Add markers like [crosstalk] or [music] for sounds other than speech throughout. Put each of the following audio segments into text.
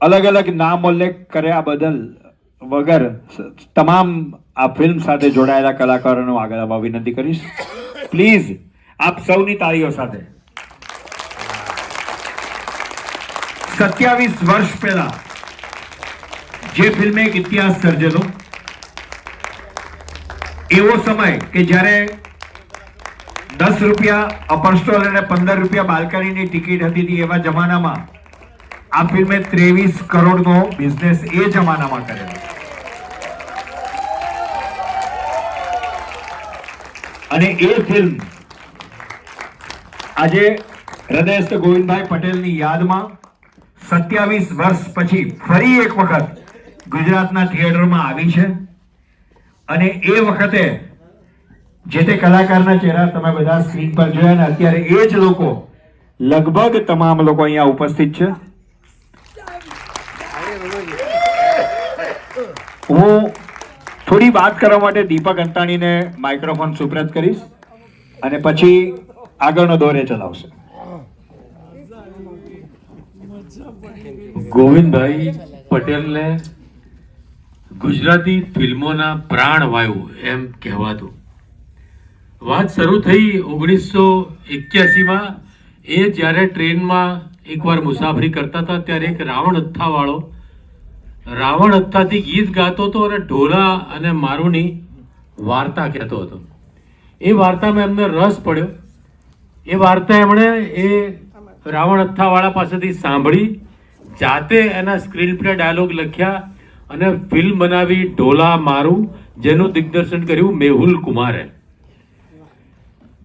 અલગ અલગ નામ ઉલ્લેખ કર્યા બદલ વગર તમામ આ ફિલ્મ સાથે જોડાયેલા કલાકારોનો આગળ વિનંતી કરીશ. પ્લીઝ આપ સૌની તાળીઓ સાથે. સત્યાવીસ વર્ષ પહેલા જે ફિલ્મે એક ઇતિહાસ સર્જેલો, એવો સમય કે જ્યારે દસ રૂપિયા અપર સ્ટોલ અને પંદર રૂપિયા બાલ્કનીની ટિકિટ હતી એવા જમાનામાં આ ફિલ્મે ત્રેવીસ કરોડનો બિઝનેસ એ જમાનામાં કરેલો અને એ ફિલ્મ આજે હૃદયસ્થ ગોવિંદભાઈ પટેલની યાદમાં સત્યાવીસ વર્ષ પછી ફરી એક વખત ગુજરાતના થિયેટરમાં આવી છે. અને એ વખતે જે તે કલાકારના ચહેરા તમે બધા સ્ક્રીન પર જોયા ને, અત્યારે એ જ લોકો લગભગ તમામ લોકો અહીંયા ઉપસ્થિત છે. હું થોડી વાત કરવા માટે દીપક અંતાણીને માઇક્રોફોન સુપ્રત કરીશ અને પછી આગળનો દોરે ચલાવશે. ગોવિંદભાઈ પટેલને ગુજરાતી ફિલ્મોના પ્રાણવાયુ એમ કહેવાતું. વાત શરૂ થઈ ઓગણીસો એક્યાસીમાં. એ જ્યારે ટ્રેનમાં એકવાર મુસાફરી કરતા હતા, ત્યારે એક રાવણ હથ્થાવાળો રાવણ હથ્થાથી ગીત ગાતો હતો અને ઢોલા અને મારુની વાર્તા કહેતો હતો. એ વાર્તામાં એમને રસ પડ્યો. એ વાર્તા એમણે એ રાવણ હથ્થાવાળા પાસેથી સાંભળી, જાતે એના સ્ક્રીન પ્લે ડાયલોગ લખ્યા અને ફિલ્મ બનાવી ઢોલા, મારું, જેનું દિગ્દર્શન કર્યું મેહુલ કુમારે.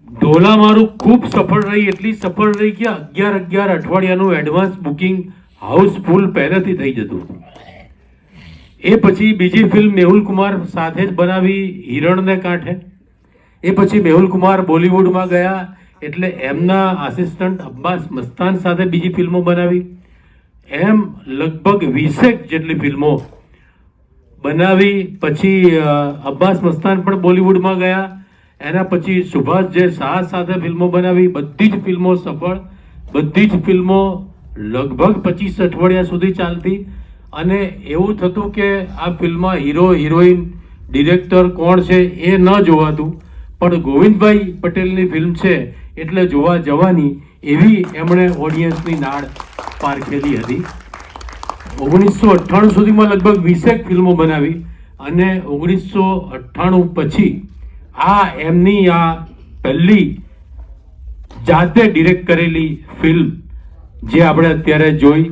ઢોલા, મારું ખૂબ સફળ રહી, એટલી સફળ રહી કે અગિયાર અગિયાર અઠવાડિયાનું એડવાન્સ બુકિંગ હાઉસફુલ પહેલેથી થઈ જતું એ પછી બીજી ફિલ્મ મેહુલ કુમાર સાથે જ બનાવી હિરણને કાંઠે. એ પછી મેહુલ કુમાર બોલિવૂડમાં ગયા એટલે એમના આસિસ્ટન્ટ અબ્બાસ મસ્તાન સાથે બીજી ફિલ્મો બનાવી. એમ લગભગ વીસેક જેટલી ફિલ્મો બનાવી. પછી અબ્બાસ મસ્તાન પણ બોલિવૂડમાં ગયા. એના પછી સુભાષ જે શાહ સાથે ફિલ્મો બનાવી. બધી જ ફિલ્મો સફળ. બધી જ ફિલ્મો લગભગ પચીસ અઠવાડિયા સુધી ચાલતી. અને એવું થતું કે આ ફિલ્મમાં હીરો હિરોઈન ડિરેક્ટર કોણ છે એ ન જોવાતું. પણ ગોવિંદભાઈ પટેલની ફિલ્મ છે એટલે જોવા જવાની એવી એમણે ઓડિયન્સની નાળ પારખેલી હતી. ઓગણીસો અઠ્ઠાણું સુધીમાં લગભગ વીસેક ફિલ્મો બનાવી અને ઓગણીસો અઠ્ઠાણું પછી આ એમની આ પહેલી જાતે ડિરેક્ટ કરેલી ફિલ્મ જે આપણે અત્યારે જોઈ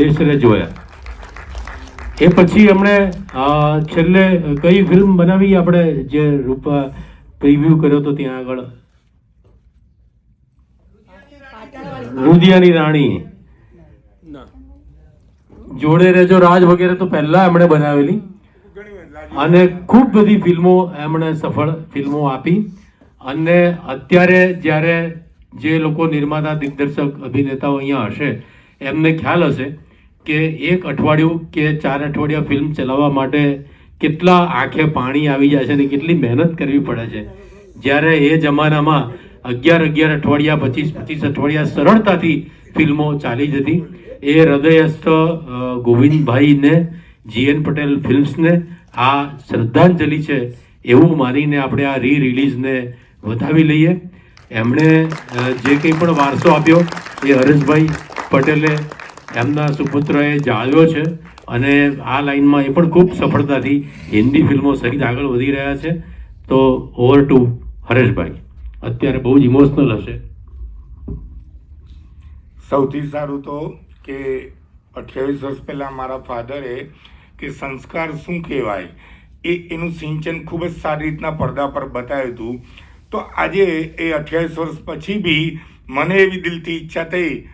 દેશને જોયા. એ પછી એમણે છેલ્લે કઈ ફિલ્મ બનાવી? આપણે જે રૂપા પ્રિવ્યુ કર્યો હતો ત્યાં આગળ. રુદિયાની રાણી. જોડે રેજો રાજ વગેરે તો પહેલા એમણે બનાવેલી. અને ખૂબ બધી ફિલ્મો એમણે સફળ ફિલ્મો આપી. અને અત્યારે જ્યારે જે લોકો નિર્માતા, દિગ્દર્શક, અભિનેતાઓ અહીંયા હશે, એમને ખ્યાલ હશે કે એક અઠવાડિયું કે ચાર અઠવાડિયા ફિલ્મ ચલાવવા માટે કેટલા આંખે પાણી આવી જાય છે અને કેટલી મહેનત કરવી પડે છે. જ્યારે એ જમાનામાં અગિયાર અગિયાર અઠવાડિયા, પચીસ પચીસ અઠવાડિયા સરળતાથી ફિલ્મો ચાલી જતી એ હૃદયસ્થ ગોવિંદભાઈને જીએન પટેલ ફિલ્મ્સને આ શ્રદ્ધાંજલિ છે એવું માનીને આપણે આ રી રિલીઝને વધાવી લઈએ. એમણે જે કંઈ પણ વારસો આપ્યો એ હરેશભાઈ પટેલે એમના સુપુત્રએ જાળવ્યો છે અને આ લાઈનમાં એ પણ ખૂબ સફળતાથી હિન્દી ફિલ્મો સહિત આગળ વધી રહ્યા છે. તો ઓવર ટુ હરેશભાઈ. અત્યારે બહુ જ ઇમોશનલ હશે. સૌથી સારું તો કે અઠ્યાવીસ વર્ષ પહેલાં મારા ફાધરે કે સંસ્કાર શું કહેવાય એ એનું સિંચન ખૂબ જ સારી રીતના પડદા પર બતાવ્યું હતું. તો આજે એ અઠ્યાવીસ વર્ષ પછી બી મને એવી દિલથી ઈચ્છા થઈ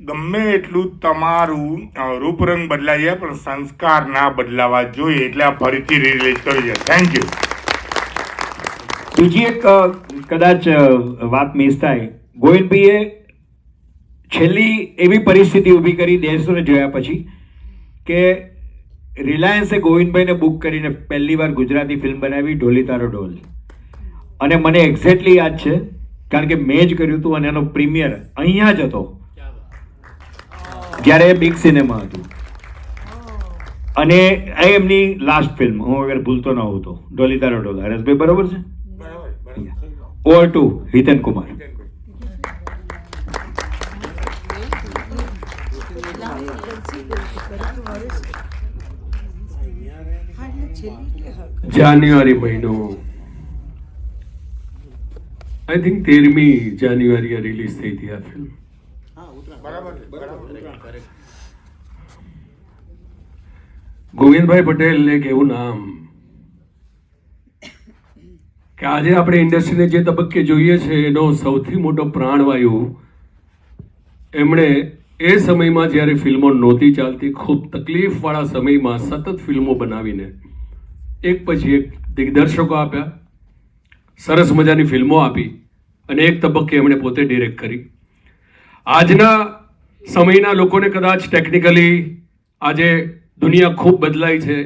ગમે એટલું તમારું રૂપરંગ બદલાઈ જાય પણ સંસ્કાર ના બદલાવા જોઈએ. એટલે આ ફરીથી રિલીઝ કરી છે. થેન્ક યુ બીજી એક કદાચ વાત મિસ થાય. ગોવિંદભાઈએ છેલ્લી એવી પરિસ્થિતિ ઊભી કરી દેશને જોયા પછી કે રિલાયન્સે ગોવિંદભાઈને બુક કરીને પહેલી વાર ગુજરાતી ફિલ્મ બનાવી, ઢોલી તારો ઢોલ. અને મને એક્ઝેક્ટલી યાદ છે, કારણ કે મેં જ કર્યું હતું અને એનો પ્રીમિયર અહીંયા જ હતો. જ્યારે બિગ સિનેમા હતું. અને એ એમની લાસ્ટ ફિલ્મ હું અગર ભૂલતો ન હોઉં તો. તારો ડોલા હરેશભાઈ બરોબર છે? Over to Hiten Kumar. જાન્યુઆરી મહિનો. આઈ થિંક તેરમી જાન્યુઆરી રિલીઝ થઈ હતી આ ફિલ્મ ગોવિંદભાઈ પટેલ એક એવું નામ? કે આજે આપણે ઇન્ડસ્ટ્રીને જે તબક્કે જોઈએ છે એનો સૌથી મોટો પ્રાણવાયુ એમણે એ સમયમાં જ્યારે ફિલ્મો નહોતી ચાલતી ખૂબ તકલીફવાળા સમયમાં સતત ફિલ્મો બનાવીને એક પછી એક દિગ્દર્શકો આપ્યા સરસ મજાની ફિલ્મો આપી અને એક તબક્કે એમણે પોતે ડિરેક્ટ કરી. આજના સમયના લોકોને કદાચ ટેકનિકલી આજે દુનિયા ખૂબ બદલાઈ છે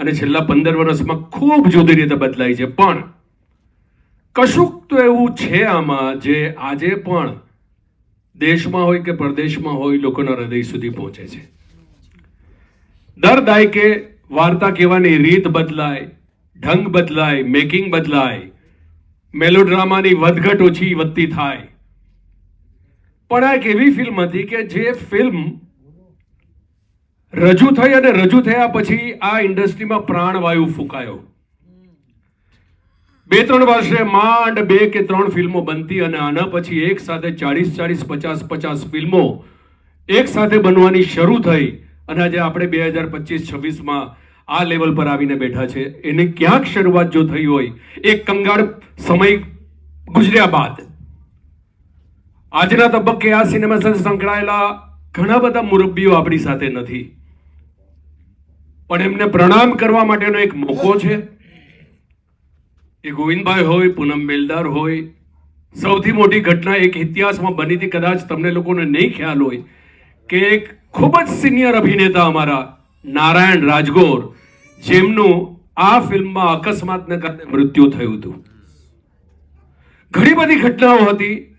અને છેલ્લા પંદર વર્ષમાં ખૂબ જુદી રીતે બદલાઈ છે. પણ કશુંક તો એવું છે આમાં જે આજે પણ દેશમાં હોય કે પરદેશમાં હોય લોકોના હૃદય સુધી પહોંચે છે. દર દાયકે વાર્તા કહેવાની રીત બદલાય, ઢંગ બદલાય મેકિંગ બદલાય મેલોડ્રામાની વધઘટ ઓછી વધતી થાય. પણ આ એક એવી ફિલ્મ હતી કે જે ફિલ્મ રજૂ થઈ અને રજૂ થયા પછી આ ઇન્ડસ્ટ્રીમાં પ્રાણવાયુ ફૂંકાયો. બે ત્રણ વર્ષે માંડ બે કે ત્રણ ફિલ્મો બનતી અને આના પછી એક સાથે ચાળીસ ચાળીસ, પચાસ પચાસ ફિલ્મો એક સાથે બનવાની શરૂ થઈ અને આજે આપણે બે હજાર પચીસ, છવ્વીસમાં આ લેવલ પર આવીને બેઠા છે. એને ક્યાંક શરૂઆત જો થઈ હોય, એક કંગાળ સમય ગુજર્યા બાદ આજના તબક્કે આ સિનેમા સાથે સંકળાયેલા ઘણા બધા મુરબ્બીઓ આપણી સાથે નથી. પણ એમને પ્રણામ કરવા માટેનો એક મોકો છે. એ ગોવિંદભાઈ હોય, પૂનમ બેલદાર હોય, સૌથી મોટી ઘટના એક ઇતિહાસમાં બની હતી, કદાચ તમને લોકોને નહીં ખ્યાલ હોય, કે એક ખૂબ જ સિનિયર અભિનેતા અમારા નારાયણ રાજગોર, જેમનું આ ફિલ્મમાં અકસ્માતને કારણે મૃત્યુ થયું હતું. ઘણી બધી ઘટનાઓ હતી.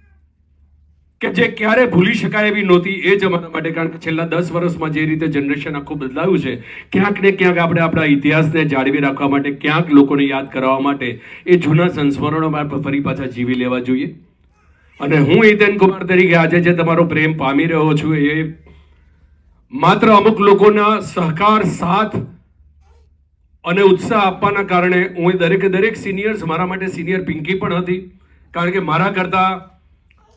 કે જે ક્યારે ભૂલી શકાય એવી નહોતી એ જમાના માટે કારણ કે છેલ્લા દસ વર્ષમાં જે રીતે જનરેશન આખું બદલાયું છે, ક્યાંક ને ક્યાંક આપણે આપણા ઇતિહાસને જાળવી રાખવા માટે ક્યાંક લોકોને યાદ કરાવવા માટે એ જૂના સંસ્મરણો ફરી પાછા જીવી લેવા જોઈએ. અને હું હિતેન કુમાર તરીકે આજે જે તમારો પ્રેમ પામી રહ્યો છું એ માત્ર અમુક લોકોના સહકાર, સાથ અને ઉત્સાહ આપવાના કારણે હું દરેકે દરેક સિનિયર્સ મારા માટે સિનિયર પિંકી પણ હતી. કારણ કે મારા કરતા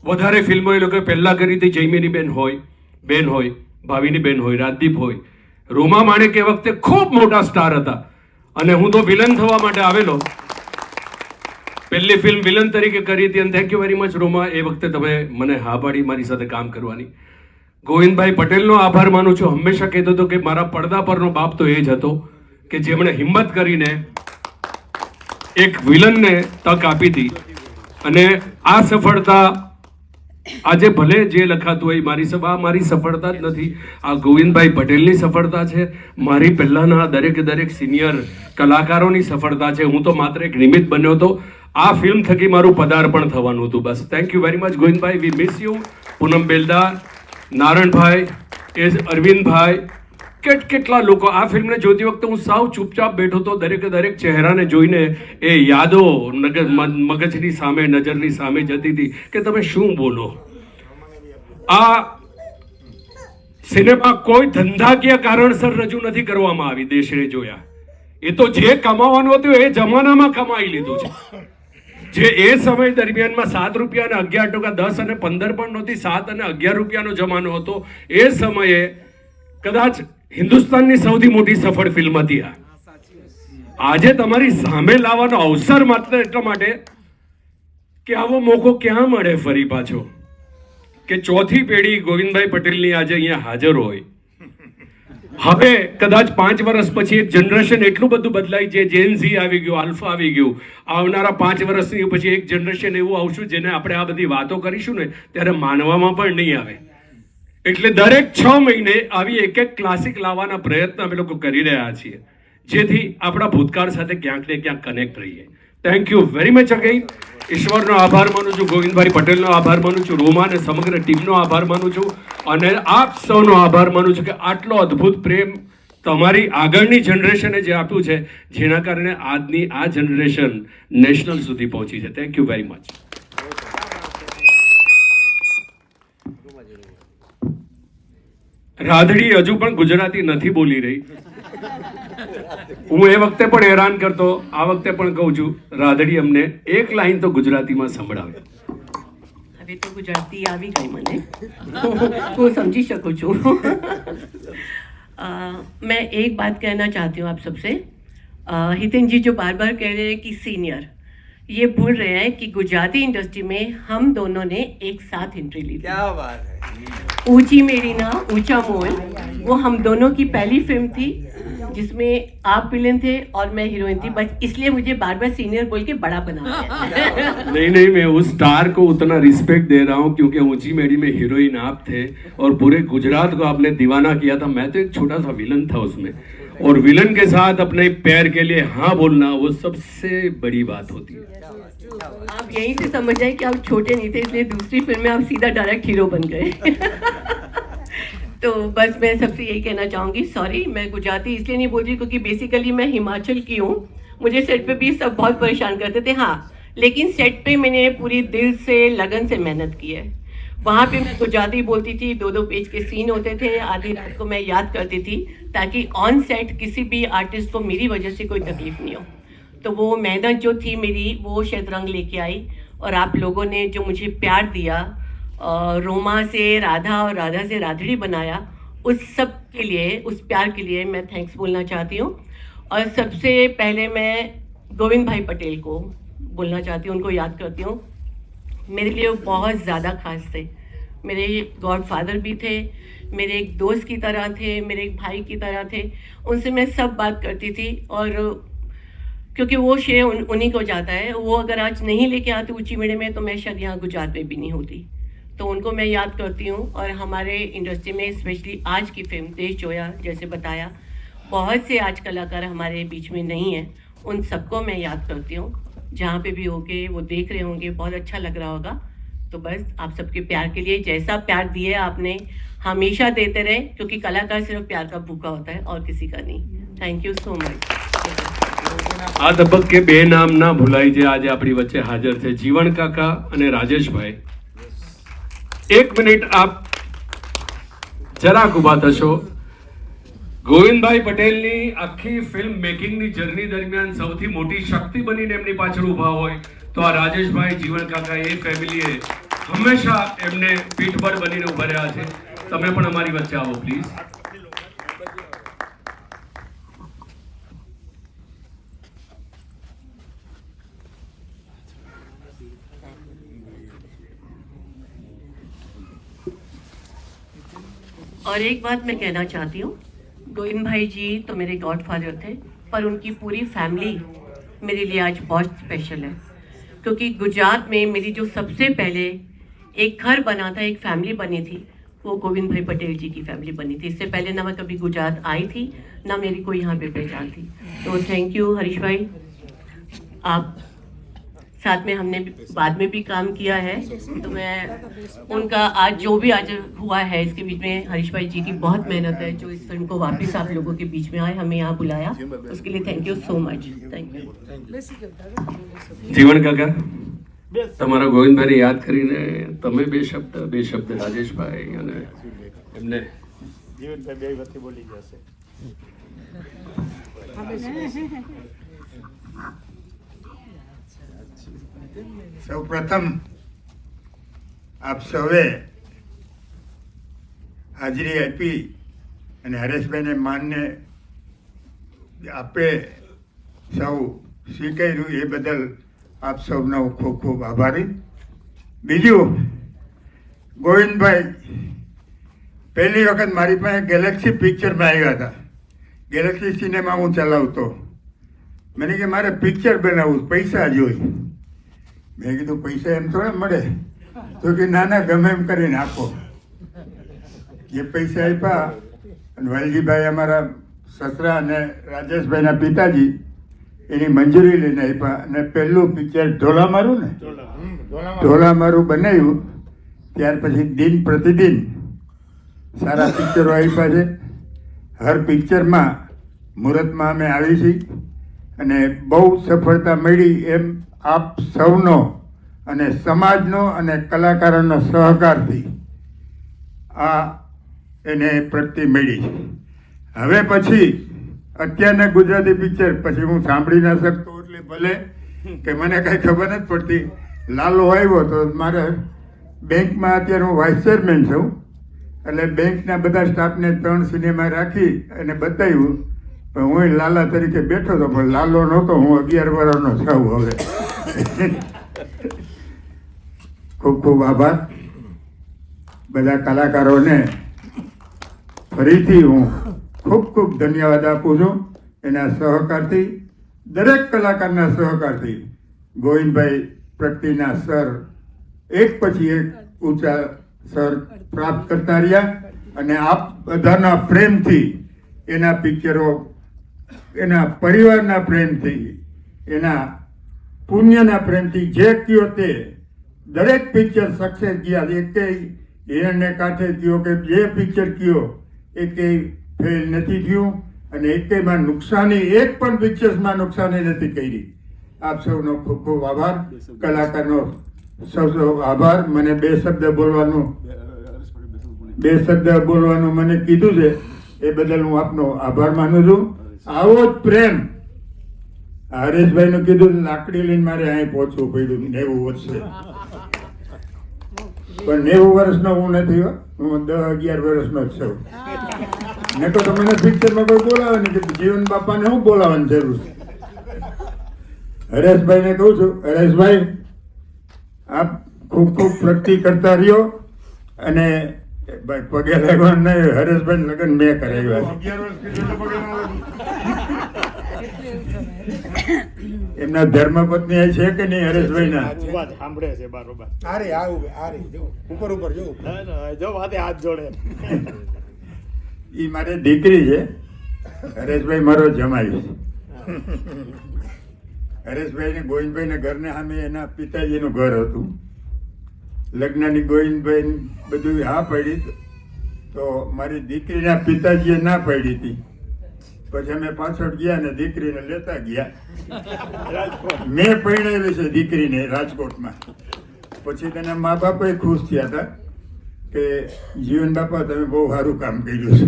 વધારે ફિલ્મો એ લોકોએ પહેલાં કરી હતી જૈમીની બેન હોય બેન હોય, ભાવિની બેન હોય, રાજદીપ હોય. રોમા માણેક એ વખતે ખૂબ મોટા સ્ટાર હતા. અને હું તો વિલન થવા માટે આવેલો. પહેલી ફિલ્મ વિલન તરીકે કરી હતી અને thank you very much Roma, એ વખતે તમે મને હા પાડી મારી સાથે કામ કરવાની. ગોવિંદભાઈ પટેલનો આભાર માનું છું. હંમેશા કહેતો હતો કે મારા પડદા પરનો બાપ તો એ જ હતો કે જેમણે હિંમત કરીને એક વિલનને તક આપી હતી. અને આ સફળતા આજે ભલે જે લખાતું હોય મારી સભા મારી સફળતા જ નથી. આ ગોવિંદભાઈ પટેલની સફળતા છે. મારી પહેલાના દરેકે દરેક સિનિયર કલાકારોની સફળતા છે. હું તો માત્ર એક નિમિત્ત બન્યો હતો. આ ફિલ્મ થકી મારું પદાર્પણ થવાનું હતું બસ. Thank you very much Govindbhai. We miss you Poonam Beldar Naranbhai, S Arvindbhai કેટ કેટલા લોકો આ ફિલ્મને જોતી વખતે હું સાવ ચૂપચાપ બેઠો તો દરેકે દરેક ચહેરાને જોઈને એ યાદો મગજની સામે, નજરની સામે જતી હતી કે તમે શું બોલો? આ સિનેમા કોઈ ધંધાકીય કારણસર રજૂ નથી કરવામાં આવી, દેશને જોયા. એ તો જે કમાવાનું હતું એ જમાનામાં કમાઈ લીધું છે. જે એ સમય દરમિયાનમાં સાત રૂપિયા અને અગિયાર ટકા દસ અને પંદર પણ નહોતી, સાત અને અગિયાર રૂપિયાનો જમાનો હતો. એ સમયે કદાચ હિન્દુસ્તાનની સૌથી મોટી સફળ ફિલ્મ હતી આ. આજે તમારી સામે લાવવાનો અવસર માત્ર એટલા માટે કે આવો મોકો ક્યાં મળે ફરી પાછો? કે ચોથી પેઢી ગોવિંદભાઈ પટેલની આજે અહીંયા હાજર હોય. હવે કદાચ પાંચ વર્ષ પછી એક જનરેશન એટલું બધું બદલાય છે જેન ઝી આવી ગયું આલ્ફા આવી ગયું. આવનારા પાંચ વર્ષની પછી એક જનરેશન એવું આવશું જેને આપણે આ બધી વાતો કરીશું ને ત્યારે માનવામાં પણ નહીં આવે. એટલે દરેક છ મહિને આવી એક એક ક્લાસિક લાવવાના પ્રયત્ન અમે લોકો કરી રહ્યા છીએ. જેથી આપણા ભૂતકાળ સાથે ક્યાંક ને ક્યાંક કનેક્ટ રહીએ. Thank you very much again ઈશ્વરનો આભાર માનું છું, ગોવિંદભાઈ પટેલનો આભાર માનું છું, રોમા અને સમગ્ર ટીમનો આભાર માનું છું અને આપ સૌનો આભાર માનું છું કે આટલો અદ્ભુત પ્રેમ તમારી આગળની જનરેશને જે આપ્યું છે, જેના કારણે આજની આ જનરેશન નેશનલ સુધી પહોંચી છે. થેન્ક યુ વેરી મચ રાધડી હજુ પણ ગુજરાતી નથી બોલી રહી હું એ વખતે પણ હેરાન કરતો આ વખતે પણ કહું છું રાધડી અમને એક લાઈન તો ગુજરાતીમાં સંભળાવે હવે તો ગુજરાતી આવી ગઈ મને હું समझी શકું છું अ, मैं एक बात कहना चाहती हूँ आप सबसे अ, हितिन जी जो बार बार कह रहे हैं कि सीनियर ये भूल रहे हैं कि गुजराती इंडस्ट्री में हम दोनों ने एक साथ एंट्री ली थी क्या बात है ऊँची मेरी ना, ऊँचा मोल, वो हम दोनों की पहली फ़िल्म थी, जिसमें आप विलन थे और मैं हीरोइन थी। बस इसलिए मुझे बार बार सीनियर बोल के बड़ा बना [laughs] नहीं नहीं, मैं उस स्टार को उतना रिस्पेक्ट दे रहा हूँ क्योंकि ऊँची मेरी में हीरोइन आप थे और पूरे गुजरात को आपने दीवाना किया था। मैं तो एक छोटा सा विलन था उसमें। और विलन के साथ अपने पैर के लिए हाँ बोलना, वो सबसे बड़ी बात होती है। आप यहीं से समझ जाए कि आप छोटे नहीं थे, इसलिए दूसरी फ़िल्म में आप सीधा डायरेक्ट हीरो बन गए। तो बस मैं सबसे यही कहना चाहूँगी सॉरी मैं गुजराती इसलिए नहीं बोल रही क्योंकि बेसिकली मैं हिमाचल की हूँ। मुझे सेट पे भी सब बहुत परेशान करते थे हाँ लेकिन सेट पे मैंने पूरी दिल से, लगन से मेहनत की है। वहाँ पे मैं गुजराती बोलती थी दो दो पेज के सीन होते थे, आधी रात को मैं याद करती थी, ताकि ऑन सेट किसी भी आर्टिस्ट को मेरी वजह से कोई तकलीफ़ नहीं हो। तो वो मेहनत जो थी मेरी, वो शायद रंग लेके आई और आप लोगों ने जो मुझे प्यार दिया रोमा से राधा और राधा से राधड़ी बनाया, उस सब के लिए, उस प्यार के लिए मैं थैंक्स बोलना चाहती हूँ। और सबसे पहले मैं गोविंद भाई पटेल को बोलना चाहती हूँ, उनको याद करती हूँ। मेरे लिए वो बहुत ज़्यादा खास थे। मेरे गॉड फादर भी थे, मेरे एक दोस्त की तरह थे, मेरे एक भाई की तरह थे। उनसे मैं सब बात करती थी और क्योंकि वो श्रेय उन, उन्हीं को जाता है। वो अगर आज नहीं लेके आते ऊँची मेड़े में तो मैं शायद यहाँ गुजरात में भी नहीं होती। तो उनको मैं याद करती हूँ और हमारे इंडस्ट्री में स्पेशली आज की फ़िल्म देश जोया जैसे बताया बहुत से आज कलाकार हमारे बीच में नहीं हैं। उन सबको मैं याद करती हूँ। जहाँ पे भी होके वो देख रहे होंगे बहुत अच्छा लग रहा होगा। तो बस आप सबके प्यार के लिए जैसा प्यार दिए आपने हमेशा देते रहे क्योंकि कलाकार सिर्फ़ प्यार का भूखा होता है और किसी का नहीं। थैंक यू सो मच આ તબક્કે બે નામ ના ભૂલાય જે આજે આપણી વચ્ચે હાજર છે. જીવન કાકા અને રાજેશભાઈ. એક મિનિટ આપ જરાક ઊભા થશો. ગોવિંદભાઈ પટેલની આખી ફિલ્મ મેકિંગની જર્ની દરમિયાન સૌથી મોટી શક્તિ બનીને એમની પાછળ ઊભા હોય તો આ રાજેશભાઈ, જીવન કાકા, એ ફેમિલીએ હંમેશા એમને પીઠબળ બનીને ઊભા રહ્યા છે. તમે પણ અમારી વચ્ચે આવો પ્લીઝ और एक बात मैं कहना चाहती हूँ, गोविंद भाई जी तो मेरे गॉड फादर थे, पर उनकी पूरी फैमिली मेरे लिए आज बहुत स्पेशल है। क्योंकि गुजरात में मेरी जो सबसे पहले एक घर बना था, एक फैमिली बनी थी, वो गोविंद भाई पटेल जी की फैमिली बनी थी। इससे पहले ना मैं कभी गुजरात आई थी, ना मेरी कोई यहाँ पे पहचान थी। तो थैंक यू हरीश भाई। आप साथ में हमने भी- बाद में भी काम किया है तो मैं उनका आज जो भी आज हुआ है इसके बीच में हरीश भाई जी की बहुत मेहनत है जो इस फिल्म को वापस आप लोगों के बीच में आए हमें यहाँ बुलाया उसके लिए thank you so much thank you Jivan કાકા તમારા ગોવિંદભાઈને યાદ કરીને તમે બે શબ્દ બે શબ્દ રાજેશભાઈ અને એમને જીવનભાઈ બે વખતે બોલી જશે સૌ પ્રથમ આપ સૌએ હાજરી આપી અને હરેશભાઈને માનને આપે સૌ સ્વીકાર્યું એ બદલ આપ સૌનો ખૂબ ખૂબ આભારી. બીજું, ગોવિંદભાઈ, પહેલી વખત મારી પાસે ગેલેક્સી પિક્ચરમાં આવ્યા હતા. ગેલેક્સી સિનેમા હું ચલાવતો. મને કે મારે પિક્ચર બનાવવું, પૈસા જોઈ મેં કીધું, પૈસા એમ થોડા મળે? તો કે ના ના, ગમે એમ કરીને આપો. જે પૈસા આપ્યા, અને વાલજીભાઈ અમારા સસરા અને રાજેશભાઈના પિતાજી, એની મંજૂરી લઈને આપ્યા. અને પહેલું પિક્ચર ઢોલા મારું ને? ઢોલા મારું બનાવ્યું. ત્યાર પછી દિન પ્રતિદિન સારા પિક્ચરો આપ્યા છે. હર પિક્ચરમાં મુહૂર્તમાં અમે આવી છીએ. અને બહુ સફળતા મળી એમ આપ સૌનો અને સમાજનો અને કલાકારોનો સહકારથી આ એને પ્રગતિ મળી છે. હવે પછી અત્યારના ગુજરાતી પિક્ચર પછી હું સાંભળી ના શકતો એટલે ભલે કે મને કાંઈ ખબર નથી પડતી. લાલો આવ્યો તો મારે બેંકમાં અત્યારે હું વાઇસ ચેરમેન છું. એટલે બેંકના બધા સ્ટાફને ત્રણ સિનેમા રાખી અને બતાવ્યું. પણ હું લાલા તરીકે બેઠો હતો, પણ લાલો નહોતો, હું અગિયાર વર્ષનો છું હવે. ખૂબ ખૂબ આભાર. બધા કલાકારોને ફરીથી હું ખૂબ ખૂબ ધન્યવાદ આપું છું એના સહકારથી, દરેક કલાકારના સહકારથી. ગોવિંદભાઈ પ્રગતિના સર, એક પછી એક ઊંચા સર પ્રાપ્ત કરતા રહ્યા અને આપ બધાના પ્રેમથી એના પિક્ચરો, એના પરિવારના પ્રેમથી એના પુણ્યના પ્રેમથી જે કયો તે, દરેક પિક્ચર સક્સેસ ગયા. એકેય હિરણને કાંઠે થયો કે જે પિક્ચર કયો એકેય ફેલ નથી થયું. અને એકેયમાં નુકસાની, એક પણ પિક્ચર્સમાં નુકસાની નથી કરી. આપ સૌનો ખૂબ ખૂબ આભાર. કલાકારનો સૌ સૌ આભાર. મને બે શબ્દ બોલવાનું, બે શબ્દ બોલવાનું મને કીધું છે, એ બદલ હું આપનો આભાર માનું છું. આવો જ પ્રેમ. હરેશભાઈ નું કીધું લાકડી લઈને મારે અહીં પહોંચવું પડ્યું નેવું વર્ષે પણ નેવું વર્ષનો હું નથી હો. હું દસ અગિયાર વર્ષનો જ છું. ને તો તમને પિક્ચરમાં કોઈ બોલાવે કે જીવન બાપાને શું બોલાવવાની જરૂર છે? હરેશભાઈને કહું છું, હરેશભાઈ, આપ ખૂબ ખૂબ પ્રગતિ કરતા રહ્યો અને પગે લાગવાનું નહીં, હરેશભાઈ લગ્ન મેં કરાવ્યા છે. અગિયાર વર્ષ કીધું તો પગે ન લાગે. એમના ધર્મપત્ની એ છે કે નહીં હરેશભાઈ ના સાંભળે છે બરોબર. આરે આવું આરે જો ઉપર ઉપર જો જો વાતે હાથ જોડે. એ મારી દીકરી છે. હરેશભાઈ મારો જમાઈ છે. હરેશભાઈ ને ગોવિંદભાઈ ના ઘરને સામે એના પિતાજીનું ઘર હતું. લગ્નની ગોવિંદભાઈ બધું હા પડી તો મારી દીકરીના પિતાજીએ ના પડી હતી. પછી અમે પાછળ ગયા ને દીકરીને લેતા ગયા. મેં પરણાવી છે દીકરીને રાજકોટમાં. પછી તેના મા બાપે ખુશ થયા હતા કે જીવન બાપા, તમે બહુ સારું કામ કર્યું છે.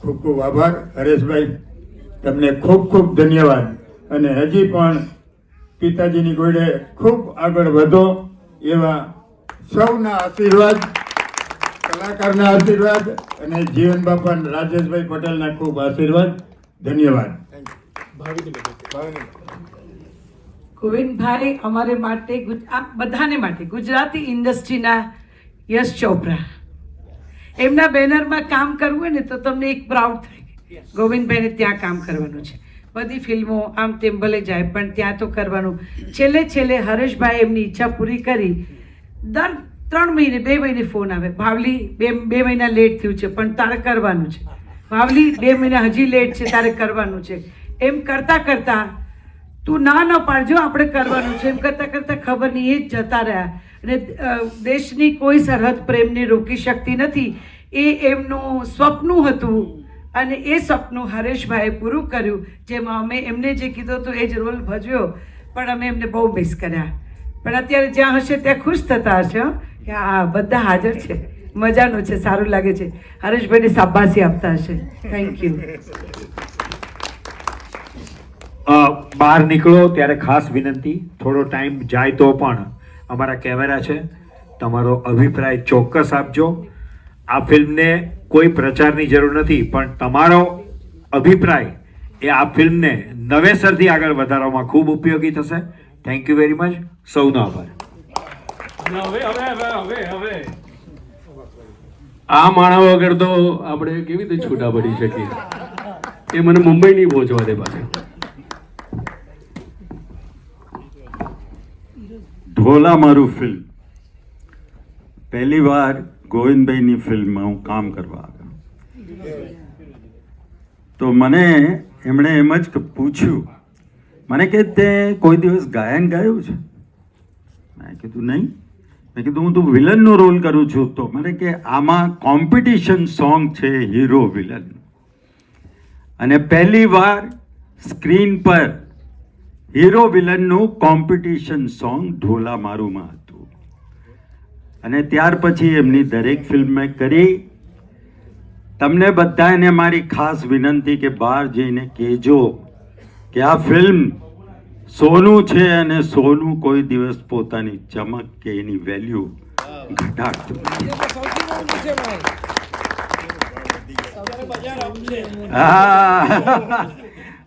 ખૂબ ખૂબ આભાર. હરેશભાઈ, તમને ખૂબ ખૂબ ધન્યવાદ. અને હજી પણ પિતાજીની ગોળે ખૂબ આગળ વધો એવા સૌના આશીર્વાદ કલાકારના આશીર્વાદ અને જીવન બાપા રાજેશભાઈ પટેલના ખૂબ આશીર્વાદ. ધન્યવાદ. ગોવિંદભાઈ અમારે માટે આ બધાને માટે ગુજરાતી ઇન્ડસ્ટ્રીના યશ ચોપરા. એમના બેનરમાં કામ કરવું હોય ને તો તમને એક પ્રાઉડ થાય ગોવિંદભાઈને ત્યાં કામ કરવાનું છે. બધી ફિલ્મો આમ તેમ ભલે જાય પણ ત્યાં તો કરવાનું. છેલ્લે છેલ્લે હરેશભાઈ એમની ઈચ્છા પૂરી કરી. દર ત્રણ મહિને, બે મહિને ફોન આવે. ભાવલી, બે બે મહિના લેટ થયું છે, પણ તારે કરવાનું છે. ભાવલી, બે મહિના હજી લેટ છે, તારે કરવાનું છે. એમ કરતાં કરતાં તું ના ન પાડજો, આપણે કરવાનું છે. એમ કરતાં કરતાં ખબર નહીં, એ જ જતા રહ્યા. અને દેશની કોઈ સરહદ પ્રેમને રોકી શકતી નથી. એ એમનું સ્વપ્ન હતું અને એ સપનું હરેશભાઈએ પૂરું કર્યું, જેમાં અમે એમને જે કીધું હતું, એ જ રોલ ભજવ્યો. પણ અમે એમને બહુ મિસ કર્યા. પણ અત્યારે જ્યાં હશે ત્યાં ખુશ થતા હશે કે આ બધા હાજર છે. મજાનું છે, સારું લાગે છે. હરેશભાઈને શાબાશી આપતા હશે. થેન્ક યુ બહાર નીકળો ત્યારે ખાસ વિનંતી. થોડો ટાઈમ જાય તો પણ અમારા કેમેરા છે. તમારો અભિપ્રાય ચોક્કસ આપજો. આ ફિલ્મને કોઈ પ્રચારની જરૂર નથી, પણ તમારો અભિપ્રાય એ આ ફિલ્મને નવેસરથી આગળ વધારવામાં ખૂબ ઉપયોગી થશે. થેન્ક યુ વેરી મચ સૌનો આભાર. હવે હવે હવે હવે હવે. આ માણસ વગર તો આપણે કેવી રીતે છૂટા પડી શકીએ? એ મને મુંબઈ નહીં પહોંચવા દે પાછા. ઢોલા મારું ફિલ્મ પહેલી વાર ગોવિંદભાઈની ફિલ્મમાં હું કામ કરવા આવ્યો. તો મને એમણે એમ જ પૂછ્યું મને કે તે કોઈ દિવસ ગાયન ગાયું છે? મેં કીધું, નહીં. મેં કીધું, હું તો વિલનનો રોલ કરું છું. તો મને કે, આમાં કોમ્પિટિશન સોંગ છે હીરો વિલન અને પહેલી વાર સ્ક્રીન પર હીરો વિલનનું કોમ્પિટિશન સોંગ ઢોલા મારુમાં હતું. અને ત્યાર પછી એમની દરેક ફિલ્મ મેં કરી. તમને બધાને મારી ખાસ વિનંતી કે બહાર જઈને કહેજો. કે આ ફિલ્મ સોનું છે અને સોનું કોઈ દિવસ પોતાની ચમક કે એની વેલ્યુ ઘટાડતું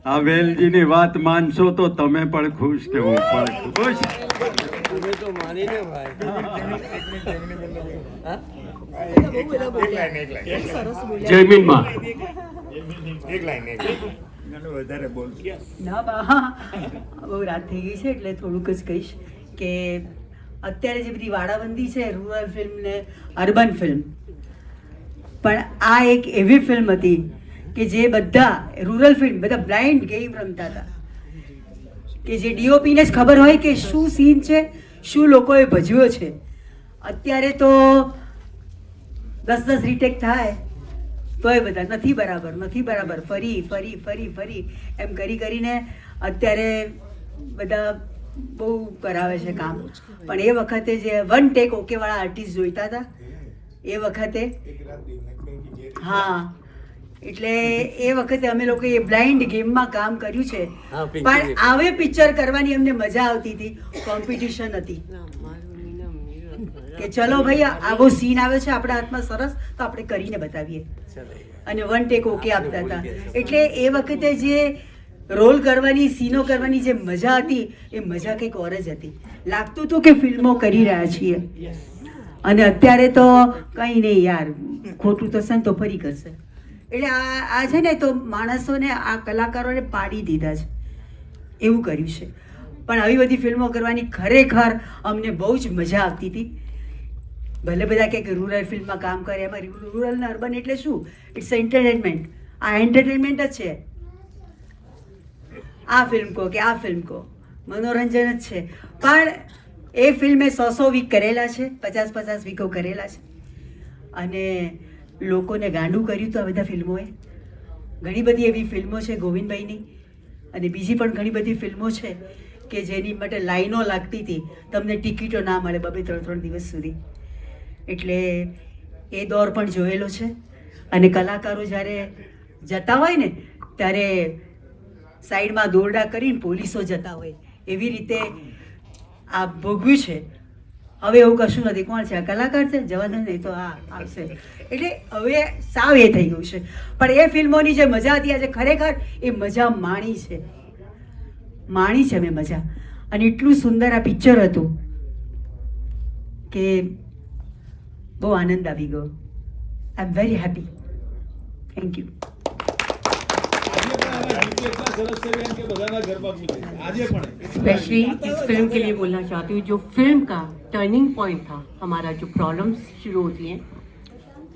આ વેલજીની વાત માનશો તો તમે પણ ખુશ કે હું પણ ખુશ. જયમીનમાં એક લાઈન એક લાઈન. વધારે બોલ. ના બા. બહુ રાત થઈ ગઈ છે એટલે થોડુંક જ કહીશ કે અત્યારે જે બધી વાડાબંધી છે રૂરલ ફિલ્મ ને અર્બન ફિલ્મ પણ આ એક એવી ફિલ્મ હતી કે જે બધા રૂરલ ફિલ્મ બધા બ્લાઇન્ડ ગેમ રમતા હતા. કે જે ડીઓપીને જ ખબર હોય કે શું સીન છે શું લોકોએ ભજવ્યો છે. અત્યારે તો દસ દસ રીટેક થાય. તોય બધા નથી બરાબર નથી બરાબર. ફરી ફરી ફરી ફરી. એમ કરી કરીને અત્યારે બધા બહુ કરાવે છે કામ. પણ એ વખતે જે વન ટેક ઓકે વાળા આર્ટિસ્ટ જોઈતા હતા એ વખતે હા એટલે એ વખતે અમે લોકો એ બ્લાઇન્ડ ગેમમાં કામ કર્યું છે. પણ આવે પિક્ચર કરવાની અમને મજા આવતી હતી કોમ્પિટિશન હતી. કે ચલો ભાઈ આવો સીન આવે છે આપણા હાથમાં સરસ તો આપણે કરીને બતાવીએ. અને વન ટેક ઓકે આપતા હતા. એટલે એ વખતે જે રોલ કરવાની સીનો કરવાની જે મજા હતી એ મજા કંઈક ઓર જ હતી. લાગતું હતું કે ફિલ્મો કરી રહ્યા છીએ. અને અત્યારે તો કંઈ નહીં યાર. ખોટું થશે ને તો ફરી કરશે. એટલે આ આ છે ને તો માણસોને આ કલાકારોને પાડી દીધા છે. એવું કર્યું છે. પણ આવી બધી ફિલ્મો કરવાની ખરેખર અમને બહુ જ મજા આવતી હતી. ભલે બધા કંઈક રૂરલ ફિલ્મમાં કામ કરે, એમાં રૂરલ ને અર્બન એટલે શું? ઇટ્સ એન્ટરટેનમેન્ટ આ એન્ટરટેનમેન્ટ જ છે. આ ફિલ્મ કહો કે આ ફિલ્મ કહો. મનોરંજન જ છે. પણ એ ફિલ્મે સો સો વીક કરેલા છે, પચાસ પચાસ વીકો કરેલા છે. અને લોકોને ગાંડું કર્યું તો આ બધા ફિલ્મોએ. ઘણી બધી એવી ફિલ્મો છે ગોવિંદભાઈની. અને બીજી પણ ઘણી બધી ફિલ્મો છે કે જેની માટે લાઈનો લાગતી હતી. તમને ટિકિટો ના મળે બબે ત્રણ ત્રણ દિવસ સુધી. એટલે એ દોર પણ જોયેલો છે. અને કલાકારો જ્યારે જતા હોય ને, ત્યારે સાઈડમાં દોરડા કરીને પોલીસો જતા હોય. એવી રીતે આ ભોગવ્યું છે. હવે એવું કશું નથી. કોણ છે? આ કલાકાર છે? જવા નહીં તો આ આવશે. એટલે હવે સાવ એ થઈ ગયું છે. પણ એ ફિલ્મોની જે મજા હતી આજે ખરેખર, એ મજા માણી છે. માણી છે મેં મજા. અને એટલું સુંદર આ પિક્ચર હતું કે બહુ આનંદ આવી ગયો I am very happy thank you specially इस फिल्म के लिए बोलना चाहती हूँ जो फिल्म का टर्निंग पॉइंट था हमारा जो प्रॉब्लम्स शुरू होती हैं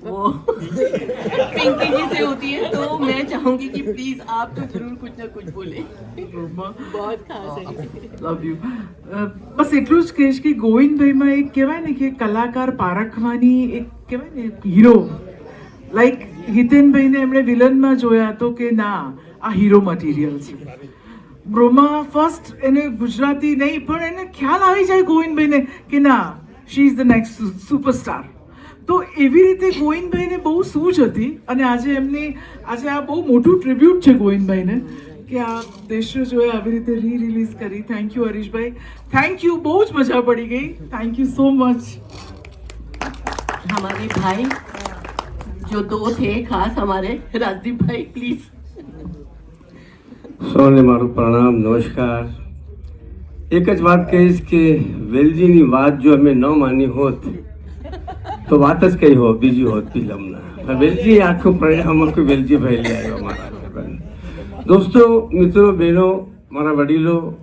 वो पिंकी जी से होती है तो मैं चाहूंगी कि प्लीज आप तो जरूर कुछ ना कुछ बोले बहुत खास है લવ યુ બસ એટલું જ કહીશ કે ગોવિંદભાઈમાં એક કહેવાય ને કે કલાકાર પારખવાની એક કહેવાય ને હીરો લાઈક હિતેનભાઈને એમણે વિલનમાં જોયા તો કે ના આ હીરો મટીરિયલ છે બ્રોમા ફર્સ્ટ એને ગુજરાતી નહીં પણ એને ખ્યાલ આવી જાય ગોવિંદભાઈને કે ના she is the next superstar તો એવી રીતે ગોવિંદભાઈને બહુ સૂઝ હતી અને આજે એમની આજે આ બહુ મોટું ટ્રિબ્યુટ છે ગોવિંદભાઈને કે આ દેશો જોએ આવી રીતે રી રિલીઝ કરી. Thank you Harishbhai. Thank you બહુ જ મજા પડી ગઈ. થેન્ક યુ સો મચ હમારી ભાઈ જો દો થે ખાસ હમારે રાજદીપભાઈ પ્લીઝ સૌને મારું પ્રણામ નમસ્કાર. એક જ વાત કહીશ કે વેલજીની વાત જો અમે ન માની હોત તો વાત જ કઈ હોત, બીજી હોત ફિલ્મના. વેલજી આખું પરિણામ આખું વેલજીભાઈ લઈ આવ્યો મારા. દોસ્તો, મિત્રો, બહેનો, મારા વડીલો,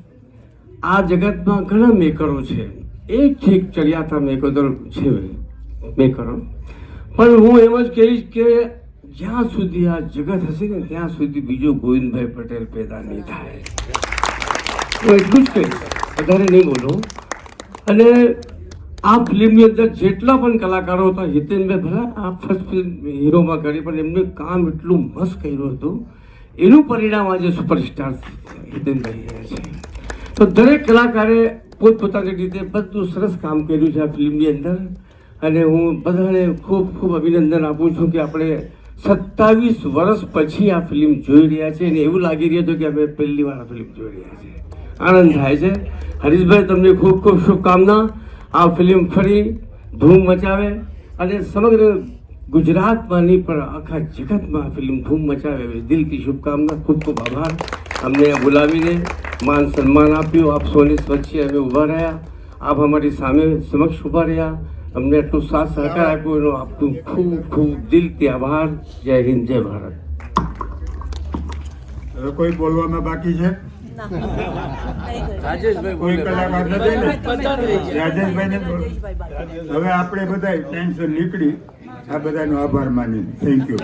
આ જગતમાં ઘણા મેકરો છે. એક ઠીક ચડિયાતા મેકોદર છે મેકરો. પણ હું એમ જ કહીશ કે જ્યાં સુધી આ જગત હશે ને, ત્યાં સુધી બીજો ગોવિંદભાઈ પટેલ પેદા નહીં થાય. હું એટલું જ કહીશ. વધારે નહીં બોલું. અને આ ફિલ્મની અંદર જેટલા પણ કલાકારો હતા, હિતેનભાઈ ભલા આ ફર્સ્ટ ફિલ્મ હીરોમાં કરી, પણ એમનું કામ એટલું મસ્ત કર્યું હતું. એનું પરિણામ આજે સુપરસ્ટાર હિતેનભાઈ છે. તો દરેક કલાકારે પોતપોતાની રીતે બધું સરસ કામ કર્યું છે આ ફિલ્મની અંદર. અને હું બધાને ખૂબ ખૂબ અભિનંદન આપું છું કે આપણે સત્તાવીસ વર્ષ પછી આ ફિલ્મ જોઈ રહ્યા છે. અને એવું લાગી રહ્યું હતું કે અમે પહેલી વાર આ ફિલ્મ જોઈ રહ્યા છીએ. આનંદ થાય છે. હરીશભાઈ, તમને ખૂબ ખૂબ શુભકામના. આ ફિલ્મ ફરી ધૂમ મચાવે અને સમગ્ર ગુજરાતમાં નહીં પણ આખા જગતમાં ફિલ્મ ધૂમ મચાવે એવી દિલથી શુભકામના, ખૂબ ખૂબ આભાર. અમને બોલાવીને માન સન્માન આપ્યું. આપ સૌની વચ્ચે અમે ઊભા રહ્યા. આપ અમારી સામે સમક્ષ ઊભા રહ્યા. અમને આટલું સાથ સહકાર આપ્યો એનો આપનું ખૂબ ખૂબ દિલથી આભાર. જય હિન્દ, જય ભારત. હવે કોઈ બોલવામાં બાકી છે? [laughs] કોઈ કલાકાર નથી રાજેશભાઈને હવે આપણે બધા ટેન્શન નીકળી. આ બધાનો આભાર માની થેન્ક યુ